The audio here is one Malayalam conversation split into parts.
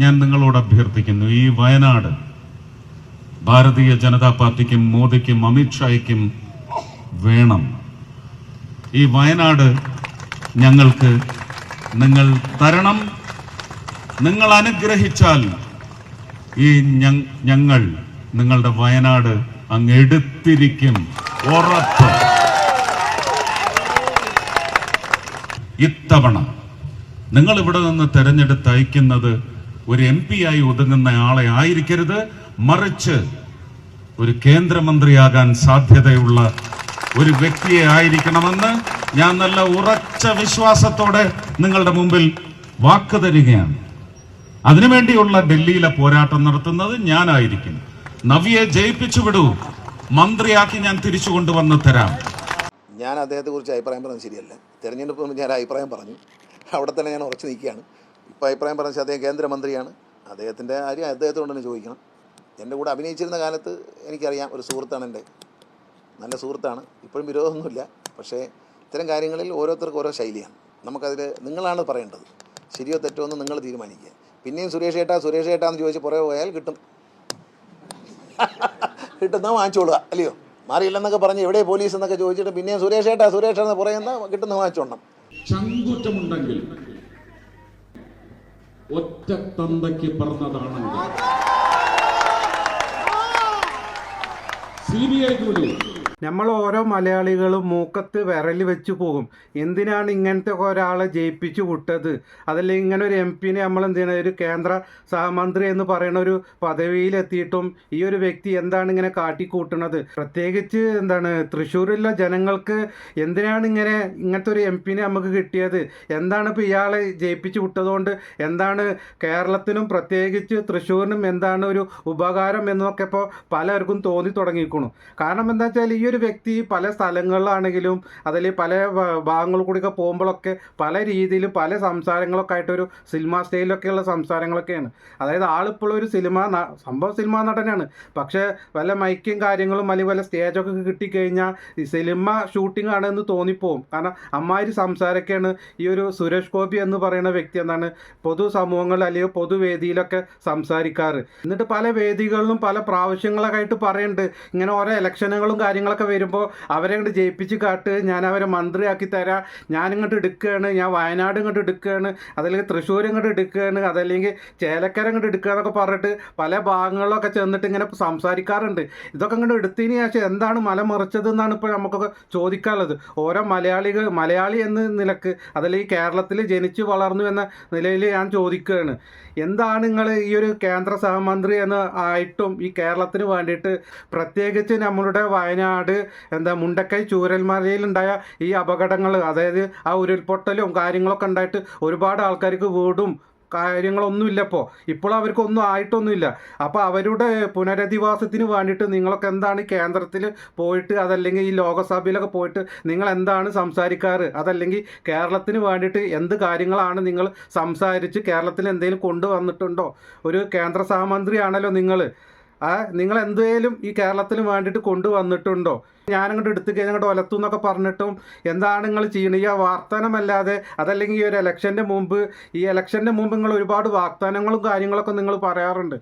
ഞാൻ നിങ്ങളോട് അഭ്യർത്ഥിക്കുന്നു ഈ വയനാട് ഭാരതീയ ജനതാ പാർട്ടിക്കും മോദിക്കും അമിത്ഷായ്ക്കും വേണം. ഈ വയനാട് ഞങ്ങൾക്ക് നിങ്ങൾ തരണം. നിങ്ങൾ അനുഗ്രഹിച്ചാൽ ഈ ഞങ്ങൾ നിങ്ങളുടെ വയനാട് അങ്ങ് എടുത്തിരിക്കും. ഉറപ്പ്. ഇത്തവണ നിങ്ങളിവിടെ നിന്ന് തെരഞ്ഞെടുത്ത് അയക്കുന്നത് ഒരു എം പി ആയി ഒതുങ്ങുന്ന ആളെ ആയിരിക്കരുത്. മറിച്ച് ഒരു കേന്ദ്രമന്ത്രിയാകാൻ സാധ്യതയുള്ള ഒരു വ്യക്തിയെ ആയിരിക്കണമെന്ന് ഞാൻ നല്ല ഉറച്ച വിശ്വാസത്തോടെ നിങ്ങളുടെ മുമ്പിൽ വാക്ക് തരികയാണ്. അതിനുവേണ്ടിയുള്ള ഡൽഹിയിലെ പോരാട്ടം നടത്തുന്നത് ഞാനായിരിക്കും. നവിയെ ജയിപ്പിച്ചു വിടൂ. മന്ത്രിയാക്കി ഞാൻ തിരിച്ചു കൊണ്ടുവന്ന് തരാം. ഞാൻ അദ്ദേഹത്തെ കുറിച്ച് അഭിപ്രായം പറഞ്ഞത് ശരിയല്ല. തെരഞ്ഞെടുപ്പ് ഞാൻ അഭിപ്രായം പറഞ്ഞു. അവിടെ തന്നെ ഞാൻ ഉറച്ചു നിൽക്കുകയാണ്. അഭിപ്രായം പറഞ്ഞ അദ്ദേഹം കേന്ദ്രമന്ത്രിയാണ്. അദ്ദേഹത്തിന്റെ കാര്യം അദ്ദേഹത്തോട് തന്നെ ചോദിക്കണം. എന്റെ കൂടെ അഭിനയിച്ചിരുന്ന കാലത്ത് എനിക്കറിയാം ഒരു സുഹൃത്താണ് എന്റെ നല്ല സുഹൃത്താണ്. ഇപ്പോഴും വിരോധമൊന്നുമില്ല. പക്ഷേ ഇത്തരം കാര്യങ്ങളിൽ ഓരോരുത്തർക്കും ഓരോ ശൈലിയാണ്. നമുക്കതിൽ നിങ്ങളാണ് പറയേണ്ടത്. ശരിയോ തെറ്റോ എന്ന് നിങ്ങൾ തീരുമാനിക്കുക. പിന്നെയും സുരേഷ് ഏട്ടാ സുരേഷ് ഏട്ടാ എന്ന് ചോദിച്ച് പുറകെ പോയാൽ കിട്ടും. കിട്ടുന്ന വാങ്ങിച്ചോളുക അല്ലയോ? മാറിയില്ലെന്നൊക്കെ പറഞ്ഞ് എവിടെ പോലീസ് എന്നൊക്കെ ചോദിച്ചിട്ട് പിന്നെയും സുരേഷ് ഏട്ടാ സുരേഷ് എന്ന് പറയുന്ന കിട്ടുന്ന വാങ്ങിച്ചോണം ചങ്കുറ്റമുണ്ടെങ്കിൽ ഒറ്റ തന്തയ്ക്ക് പറഞ്ഞതാണെങ്കിൽ സി ബി ഐക്ക് വിടൂ നമ്മൾ ഓരോ മലയാളികളും മൂക്കത്ത് വിരൽ വെച്ച് പോകും. എന്തിനാണ് ഇങ്ങനത്തെ ഒരാളെ ജയിപ്പിച്ചു വിട്ടത്? അതല്ലെങ്കിൽ ഇങ്ങനെ ഒരു എം പിനെ നമ്മൾ എന്തിനാ ഒരു കേന്ദ്ര സഹമന്ത്രി എന്ന് പറയുന്ന ഒരു പദവിയിലെത്തിയിട്ടും ഈ ഒരു വ്യക്തി എന്താണ് ഇങ്ങനെ കാട്ടിക്കൂട്ടുന്നത്? പ്രത്യേകിച്ച് എന്താണ് തൃശ്ശൂരിലെ ജനങ്ങൾക്ക് എന്തിനാണ് ഇങ്ങനെ ഇങ്ങനത്തെ ഒരു എം പിനെ നമുക്ക് കിട്ടിയത്? എന്താണ് ഇപ്പോൾ ഇയാളെ ജയിപ്പിച്ചു വിട്ടതുകൊണ്ട് എന്താണ് കേരളത്തിനും പ്രത്യേകിച്ച് തൃശ്ശൂരിനും എന്താണ് ഒരു ഉപകാരം എന്നൊക്കെ ഇപ്പോൾ പലർക്കും തോന്നി തുടങ്ങിയിരിക്കണു കാരണം എന്താ വെച്ചാൽ ഈ ഒരു വ്യക്തി പല സ്ഥലങ്ങളിലാണെങ്കിലും അതിൽ പല ഭാഗങ്ങൾ കൂടിയൊക്കെ പോകുമ്പോഴൊക്കെ പല രീതിയിലും പല സംസാരങ്ങളൊക്കെ ആയിട്ടൊരു സിനിമ സ്റ്റൈലൊക്കെയുള്ള സംസാരങ്ങളൊക്കെയാണ്. അതായത് ആളിപ്പോൾ ഒരു സിനിമ സംഭവം സിനിമ നടനാണ്. പക്ഷേ വല്ല മൈക്കും കാര്യങ്ങളും അല്ലെങ്കിൽ വല്ല സ്റ്റേജൊക്കെ കിട്ടിക്കഴിഞ്ഞാൽ ഈ സിനിമ ഷൂട്ടിംഗ് ആണെന്ന് തോന്നിപ്പോവും. കാരണം അമ്മാതിരി സംസാരമൊക്കെയാണ് ഈ ഒരു സുരേഷ് ഗോപി എന്ന് പറയുന്ന വ്യക്തി എന്നാണ് പൊതു സമൂഹങ്ങളിൽ അല്ലെങ്കിൽ പൊതുവേദിയിലൊക്കെ സംസാരിക്കാറ്. എന്നിട്ട് പല വേദികളിലും പല പ്രാവശ്യങ്ങളൊക്കെ ആയിട്ട് പറയുന്നുണ്ട് ഇങ്ങനെ ഓരോ ഇലക്ഷനുകളും കാര്യങ്ങളൊക്കെ വരുമ്പോൾ അവരെ ഇങ്ങോട്ട് ജയിപ്പിച്ച് കാട്ട് ഞാൻ അവരെ മന്ത്രിയാക്കി തരാം ഞാൻ ഇങ്ങോട്ട് എടുക്കുകയാണ് ഞാൻ വയനാട് ഇങ്ങോട്ട് എടുക്കുകയാണ് അതല്ലെങ്കിൽ തൃശ്ശൂർ ഇങ്ങോട്ട് എടുക്കുകയാണ് അതല്ലെങ്കിൽ ചേലക്കര ഇങ്ങോട്ട് എടുക്കുക എന്നൊക്കെ പറഞ്ഞിട്ട് പല ഭാഗങ്ങളിലൊക്കെ ചെന്നിട്ട് ഇങ്ങനെ സംസാരിക്കാറുണ്ട്. ഇതൊക്കെ ഇങ്ങോട്ട് എടുത്തതിന് ശേഷം എന്താണ് മല മറിച്ചത് എന്നാണ് ഇപ്പോൾ നമുക്കൊക്കെ ചോദിക്കാനുള്ളത്. ഓരോ മലയാളികൾ മലയാളി എന്ന നിലയ്ക്ക് അതല്ലെങ്കിൽ കേരളത്തിൽ ജനിച്ചു വളർന്നു എന്ന നിലയിൽ ഞാൻ ചോദിക്കുകയാണ് എന്താണ് നിങ്ങൾ ഈ ഒരു കേന്ദ്ര സഹമന്ത്രി എന്ന ആയിട്ടും ഈ കേരളത്തിന് വേണ്ടിയിട്ട് പ്രത്യേകിച്ച് നമ്മളുടെ വയനാട് എന്താ മുണ്ടക്കൈ ചൂരൽമലയിലുണ്ടായ ഈ അപകടങ്ങൾ അതായത് ആ ഉരുൾപൊട്ടലും കാര്യങ്ങളൊക്കെ ഉണ്ടായിട്ട് ഒരുപാട് ആൾക്കാർക്ക് വീടും കാര്യങ്ങളൊന്നുമില്ല ഇപ്പോൾ ഇപ്പോൾ അവർക്കൊന്നും ആയിട്ടൊന്നുമില്ല. അപ്പോൾ അവരുടെ പുനരധിവാസത്തിന് വേണ്ടിയിട്ട് നിങ്ങളൊക്കെ എന്താണ് കേന്ദ്രത്തിൽ പോയിട്ട് അതല്ലെങ്കിൽ ഈ ലോകസഭയിലൊക്കെ പോയിട്ട് നിങ്ങൾ എന്താണ് സംസാരിക്കാറ്? അതല്ലെങ്കിൽ കേരളത്തിന് വേണ്ടിയിട്ട് എന്ത് കാര്യങ്ങളാണ് നിങ്ങൾ സംസാരിച്ച് കേരളത്തിൽ എന്തെങ്കിലും കൊണ്ടുവന്നിട്ടുണ്ടോ? ഒരു കേന്ദ്ര സഹമന്ത്രിയാണല്ലോ നിങ്ങൾ. ആ നിങ്ങൾ എന്തേലും ഈ കേരളത്തിന് വേണ്ടിയിട്ട് കൊണ്ടുവന്നിട്ടുണ്ടോ? ഞാനങ്ങോട്ട് എടുത്തു കഴിഞ്ഞാൽ അങ്ങോട്ട് ഒലത്തു എന്നൊക്കെ പറഞ്ഞിട്ടും എന്താണ് നിങ്ങൾ ചെയ്യുന്നത് ഈ വാഗ്ദാനമല്ലാതെ അതല്ലെങ്കിൽ ഈ ഒരു ഇലക്ഷന്റെ മുമ്പ് ഈ ഇലക്ഷന്റെ മുമ്പ് നിങ്ങൾ ഒരുപാട് വാഗ്ദാനങ്ങളും കാര്യങ്ങളൊക്കെ നിങ്ങൾ പറയാറുണ്ട്.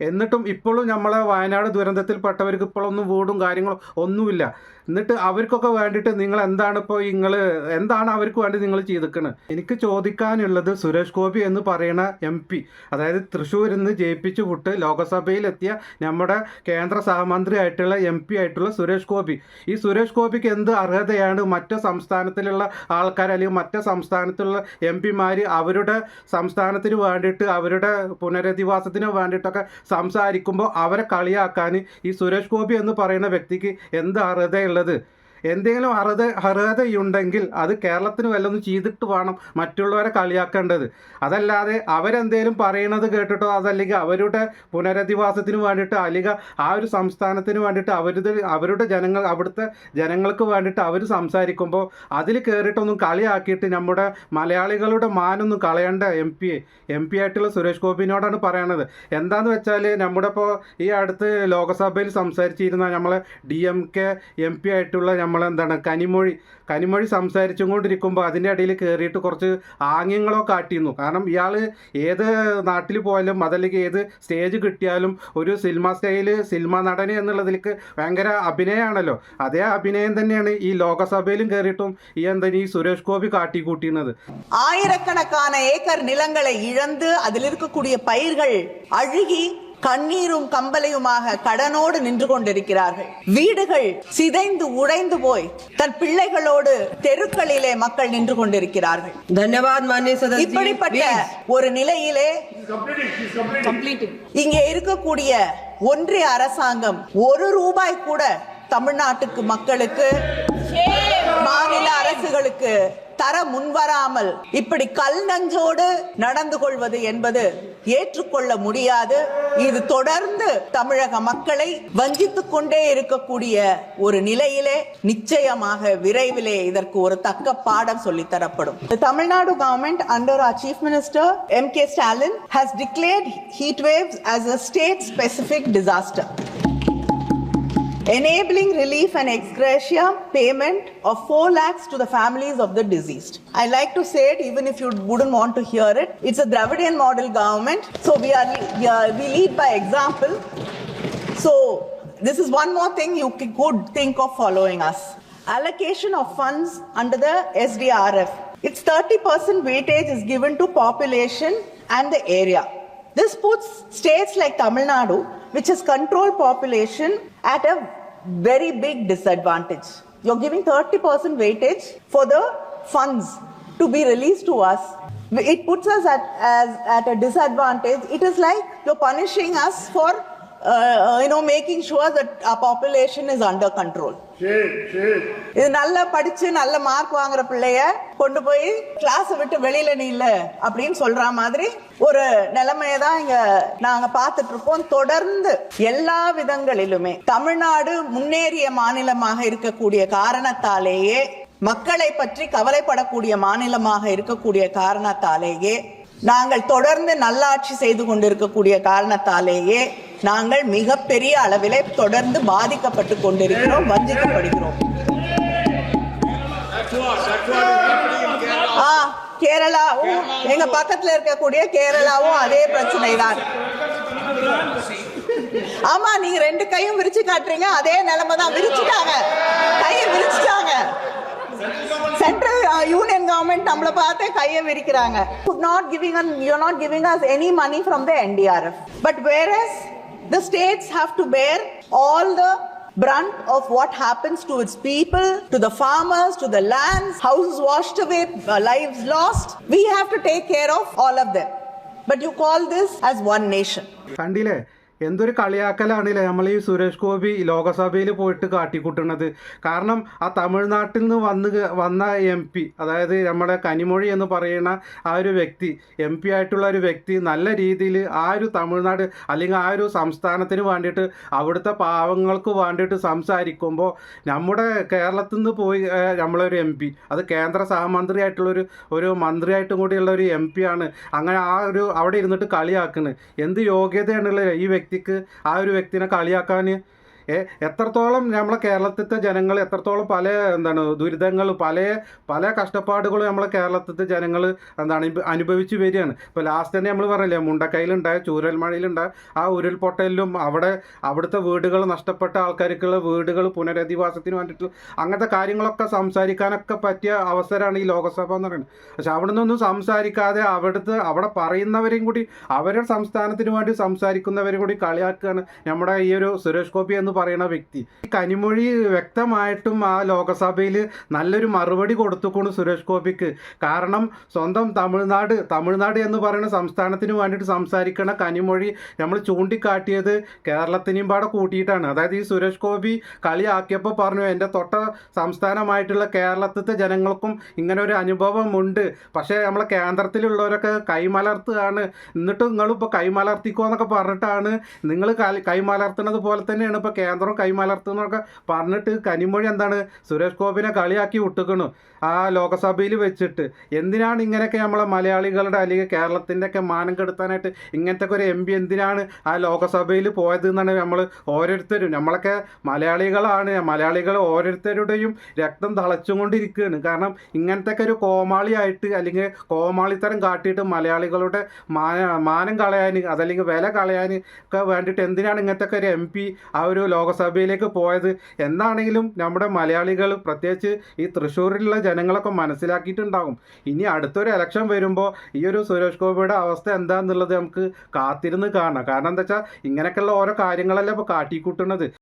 എന്നിട്ടും ഇപ്പോഴും നമ്മളെ വയനാട് ദുരന്തത്തിൽപ്പെട്ടവർക്ക് ഇപ്പോഴൊന്നും വീടും കാര്യങ്ങളും ഒന്നുമില്ല. എന്നിട്ട് അവർക്കൊക്കെ വേണ്ടിയിട്ട് നിങ്ങൾ എന്താണ് ഇപ്പോൾ നിങ്ങൾ എന്താണ് അവർക്ക് വേണ്ടി നിങ്ങൾ ചെയ്തിരിക്കുന്നത് എനിക്ക് ചോദിക്കാനുള്ളത് സുരേഷ് ഗോപി എന്ന് പറയുന്ന എം പി അതായത് തൃശ്ശൂരിൽ നിന്ന് ജയിപ്പിച്ചു വിട്ട് ലോകസഭയിലെത്തിയ നമ്മുടെ കേന്ദ്ര സഹമന്ത്രി ആയിട്ടുള്ള എം പി ആയിട്ടുള്ള സുരേഷ് ഗോപി. ഈ സുരേഷ് ഗോപിക്ക് എന്ത് അർഹതയാണ്? മറ്റു സംസ്ഥാനത്തിലുള്ള ആൾക്കാർ അല്ലെങ്കിൽ മറ്റു സംസ്ഥാനത്തുള്ള എം പിമാർ അവരുടെ സംസ്ഥാനത്തിന് വേണ്ടിയിട്ട് അവരുടെ പുനരധിവാസത്തിന് വേണ്ടിയിട്ടൊക്കെ സംസാരിക്കുമ്പോൾ അവരെ കളിയാക്കാൻ ഈ സുരേഷ് ഗോപി എന്ന് പറയുന്ന വ്യക്തിക്ക് എന്ത് நல்லது. എന്തെങ്കിലും അർഹത അർഹതയുണ്ടെങ്കിൽ അത് കേരളത്തിന് വല്ലതും ചെയ്തിട്ട് വേണം മറ്റുള്ളവരെ കളിയാക്കേണ്ടത്. അതല്ലാതെ അവരെന്തേലും പറയണത് കേട്ടിട്ടോ അതല്ലെങ്കിൽ അവരുടെ പുനരധിവാസത്തിന് വേണ്ടിയിട്ട് അല്ലെങ്കിൽ ആ ഒരു സംസ്ഥാനത്തിന് വേണ്ടിയിട്ട് അവരുടെ അവരുടെ ജനങ്ങൾ അവിടുത്തെ ജനങ്ങൾക്ക് വേണ്ടിയിട്ട് അവർ സംസാരിക്കുമ്പോൾ അതിൽ കയറിയിട്ടൊന്നും കളിയാക്കിയിട്ട് നമ്മുടെ മലയാളികളുടെ മാനൊന്നും കളയേണ്ട എം പി എം പി ആയിട്ടുള്ള സുരേഷ് ഗോപിനോടാണ് പറയണത്. എന്താന്ന് വെച്ചാൽ നമ്മുടെ ഇപ്പോൾ ഈ അടുത്ത് ലോകസഭയിൽ സംസാരിച്ചിരുന്ന നമ്മളെ D M K M P ആയിട്ടുള്ള നമ്മൾ നമ്മളെന്താണ് കനിമൊഴി കനിമൊഴി സംസാരിച്ചും കൊണ്ടിരിക്കുമ്പോൾ അതിൻ്റെ ഇടയിൽ കയറിയിട്ട് കുറച്ച് ആംഗ്യങ്ങളോ കാട്ടിയിരുന്നു കാരണം ഇയാൾ ഏത് നാട്ടിൽ പോയാലും അതല്ലെങ്കിൽ ഏത് സ്റ്റേജ് കിട്ടിയാലും ഒരു സിനിമ സ്റ്റൈല് സിനിമ നടന് എന്നുള്ളതിലേക്ക് ഭയങ്കര അഭിനയമാണല്ലോ അതേ അഭിനയം തന്നെയാണ് ഈ ലോകസഭയിലും കയറിയിട്ടും ഈ എന്താ ഈ സുരേഷ് ഗോപി കാട്ടിക്കൂട്ടിയത് ஆயிரக்கணக்கான ஏக்கர் நிலங்களை இழந்து அதில் இருக்கக்கூடிய பயிர்கள் அழுகி கண்ணீரும் கம்பலையுமாக கடனோடு நின்று கொண்டிருக்கிறார்கள். வீடுகள் சிதைந்து உடைந்து போய் தன் பிள்ளைகளோடு தெருக்களிலே மக்கள் நின்று கொண்டிருக்கிறார்கள். தன்யவாத் இப்படிப்பட்ட ஒரு நிலையிலே இங்கே இருக்கக்கூடிய ஒன்றிய அரசாங்கம் ஒரு ரூபாய் கூட தமிழ்நாட்டுக்கு மக்களுக்கு மாநில அரசுகளுக்கு தர முன்வராமல் இப்படி கல் நஞ்சோடு நடந்து கொள்வது என்பது ஏற்றுக்கொள்ள முடியாது. இது தொடர்ந்து தமிழக மக்களை வஞ்சித்து கொண்டே இருக்கக்கூடிய ஒரு நிலையிலே நிச்சயமாக விரைவிலே இதற்கு ஒரு தக்க பாடம் சொல்லித்தரப்படும் Tamil Nadu government under our chief minister M K Stalin has declared heat waves as a state specific disaster enabling relief and ex gratia payment of 4 lakhs to the families of the deceased. I like to say it even if you wouldn't want to hear it. It's a Dravidian model government, so we are, we, are, we lead by example. So this is one more thing you could think of following us. Allocation of funds under the SDRF. Its 30% weightage is given to population and the area. This puts states like Tamil Nadu, which has controlled population, at a very big disadvantage. You're giving 30% weightage for the funds to be released to us. It puts us at, as, at a disadvantage. It is like you're punishing us for, you know, making sure that our population is under control. இது நல்லா படிச்சு நல்ல மார்க் வாங்குற பிள்ளைய கொண்டு போய் கிளாஸ் விட்டு வெளியில நில்ல அப்படின்னு சொல்ற மாதிரி ஒரு நிலைமையை தான் இங்க நாங்க பார்த்துட்டு இருக்கோம் தொடர்ந்து எல்லா விதங்களிலுமே தமிழ்நாடு முன்னேறிய மாநிலமாக இருக்கக்கூடிய காரணத்தாலேயே மக்களை பற்றி கவலைப்படக்கூடிய மாநிலமாக இருக்கக்கூடிய காரணத்தாலேயே நாங்கள் தொடர்ந்து நல்லாட்சி செய்து கொண்டிருக்கக்கூடிய காரணத்தாலேயே நாங்கள் மிகப்பெரிய அளவிலே தொடர்ந்து பாதிக்கப்பட்டு கொண்டிருக்கிறோம் வஞ்சிக்கப்படுகிறோம். ஆ கேரளாவும் எங்க பக்கத்துல இருக்கக்கூடிய கேரளாவும் அதே பிரச்சனை தான் ஆமா நீங்க ரெண்டு கையும் விரிச்சு காட்டுறீங்க அதே நிலைமை தான் விரிச்சுட்டாங்க. கையை விரிச்சுட்டாங்க. Central uh, Union Government, நம்மளை பார்த்து கையை விரிக்கிறாங்க not giving you not giving us any money from the NDRF but where is the states have to bear all brunt of what happens to its people, to the farmers, to the lands, houses washed away, uh, lives lost. We have to take care of all of them. But you call this as one nation. சண்டிலே എന്തൊരു കളിയാക്കലാണല്ലേ നമ്മൾ ഈ സുരേഷ് ഗോപി ലോകസഭയിൽ പോയിട്ട് കാട്ടിക്കൂട്ടുന്നത്? കാരണം ആ തമിഴ്നാട്ടിൽ നിന്ന് വന്ന് വന്ന എം പി അതായത് നമ്മുടെ കനിമൊഴി എന്ന് പറയുന്ന ആ ഒരു വ്യക്തി എം പി ആയിട്ടുള്ള ഒരു വ്യക്തി നല്ല രീതിയിൽ ആ ഒരു തമിഴ്നാട് അല്ലെങ്കിൽ ആ ഒരു സംസ്ഥാനത്തിന് വേണ്ടിയിട്ട് അവിടുത്തെ പാവങ്ങൾക്ക് വേണ്ടിയിട്ട് സംസാരിക്കുമ്പോൾ നമ്മുടെ കേരളത്തിൽ നിന്ന് പോയി നമ്മളൊരു എം പി അത് കേന്ദ്ര സഹമന്ത്രിയായിട്ടുള്ളൊരു ഒരു മന്ത്രിയായിട്ടും കൂടിയുള്ള ഒരു എം പി ആണ്. അങ്ങനെ ആ ഒരു അവിടെ ഇരുന്നിട്ട് കളിയാക്കുന്നത് എന്ത് യോഗ്യതയാണുള്ളത് ഈ വ്യക്തിക്ക് ആ ഒരു വ്യക്തിനെ കളിയാക്കാൻ എത്രത്തോളം നമ്മളെ കേരളത്തിലത്തെ ജനങ്ങൾ എത്രത്തോളം പല എന്താണ് ദുരിതങ്ങൾ പല പല കഷ്ടപ്പാടുകളും നമ്മളെ കേരളത്തിലത്തെ ജനങ്ങൾ എന്താണ് അനുഭവിച്ചു വരികയാണ്. ഇപ്പോൾ ലാസ്റ്റ് തന്നെ നമ്മൾ പറഞ്ഞില്ലേ മുണ്ടക്കൈയിലുണ്ടായ ചൂരൽമഴയിലുണ്ടായ ആ ഉരുൾപൊട്ടലിലും അവിടെ അവിടുത്തെ വീടുകൾ നഷ്ടപ്പെട്ട ആൾക്കാർക്കുള്ള വീടുകൾ പുനരധിവാസത്തിന് വേണ്ടിയിട്ട് അങ്ങനത്തെ കാര്യങ്ങളൊക്കെ സംസാരിക്കാനൊക്കെ പറ്റിയ അവസരമാണ് ഈ ലോകസഭ എന്ന് പറയുന്നത്. പക്ഷെ അവിടെ നിന്നൊന്നും സംസാരിക്കാതെ അവിടുത്തെ അവിടെ പറയുന്നവരെയും കൂടി അവരുടെ സംസ്ഥാനത്തിന് വേണ്ടി സംസാരിക്കുന്നവരെയും കൂടി കളിയാക്കുകയാണ് നമ്മുടെ ഈ ഒരു സുരേഷ് ഗോപി എന്ന് പറയുന്ന വ്യക്തി. ഈ കനിമൊഴി വ്യക്തമായിട്ടും ആ ലോകസഭയിൽ നല്ലൊരു മറുപടി കൊടുത്തുകൊണ്ട് സുരേഷ് ഗോപിക്ക്. കാരണം സ്വന്തം തമിഴ്നാട് തമിഴ്നാട് എന്ന് പറയുന്ന സംസ്ഥാനത്തിന് വേണ്ടിയിട്ട് സംസാരിക്കണ കനിമൊഴി നമ്മൾ ചൂണ്ടിക്കാട്ടിയത് കേരളത്തിനെയും പാടെ കൂട്ടിയിട്ടാണ്. അതായത് ഈ സുരേഷ് ഗോപി കളിയാക്കിയപ്പോൾ പറഞ്ഞു എന്റെ തൊട്ട സംസ്ഥാനമായിട്ടുള്ള കേരളത്തിലത്തെ ജനങ്ങൾക്കും ഇങ്ങനെ ഒരു അനുഭവമുണ്ട്. പക്ഷേ നമ്മളെ കേന്ദ്രത്തിലുള്ളവരൊക്കെ കൈമലർത്തുകയാണ്. എന്നിട്ട് നിങ്ങളിപ്പോൾ കൈമലർത്തിക്കോ എന്നൊക്കെ പറഞ്ഞിട്ടാണ് നിങ്ങൾ കൈമലർത്തുന്നത് പോലെ തന്നെയാണ് ഇപ്പോൾ കേന്ദ്രം കൈമലർത്തുന്നൊക്കെ പറഞ്ഞിട്ട് കനിമൊഴി എന്താണ് സുരേഷ് ഗോപിനെ കളിയാക്കി വിട്ടുക്കണു. ആ ലോകസഭയിൽ വെച്ചിട്ട് എന്തിനാണ് ഇങ്ങനെയൊക്കെ നമ്മളെ മലയാളികളുടെ അല്ലെങ്കിൽ കേരളത്തിന്റെ ഒക്കെ മാനം കെടുത്താനായിട്ട് ഇങ്ങനത്തെ ഒരു എം പി എന്തിനാണ് ആ ലോകസഭയിൽ പോയത് എന്നാണ് നമ്മൾ ഓരോരുത്തരും. നമ്മളൊക്കെ മലയാളികളാണ്. മലയാളികൾ ഓരോരുത്തരുടെയും രക്തം തളച്ചുകൊണ്ടിരിക്കുകയാണ്. കാരണം ഇങ്ങനത്തെ ഒരു കോമാളിയായിട്ട് അല്ലെങ്കിൽ കോമാളിത്തരം കാട്ടിയിട്ട് മലയാളികളുടെ മാന മാനം കളയാൻ അതല്ലെങ്കിൽ വില കളയാൻ ഒക്കെ വേണ്ടിയിട്ട് എന്തിനാണ് ഇങ്ങനത്തെ ഒരു എം പി ആ ഒരു ലോകസഭയിലേക്ക് പോയത്. എന്താണെങ്കിലും നമ്മുടെ മലയാളികൾ പ്രത്യേകിച്ച് ഈ തൃശ്ശൂരിലുള്ള ജനങ്ങളൊക്കെ മനസ്സിലാക്കിയിട്ടുണ്ടാകും. ഇനി അടുത്തൊരു ഇലക്ഷൻ വരുമ്പോൾ ഈ ഒരു സുരേഷ് ഗോപിയുടെ അവസ്ഥ എന്താണെന്നുള്ളത് നമുക്ക് കാത്തിരുന്ന് കാണാം. കാരണം എന്താ വെച്ചാൽ ഇങ്ങനെയൊക്കെയുള്ള ഓരോ കാര്യങ്ങളല്ലേ ഇപ്പോൾ കാട്ടിക്കൂട്ടുന്നത്.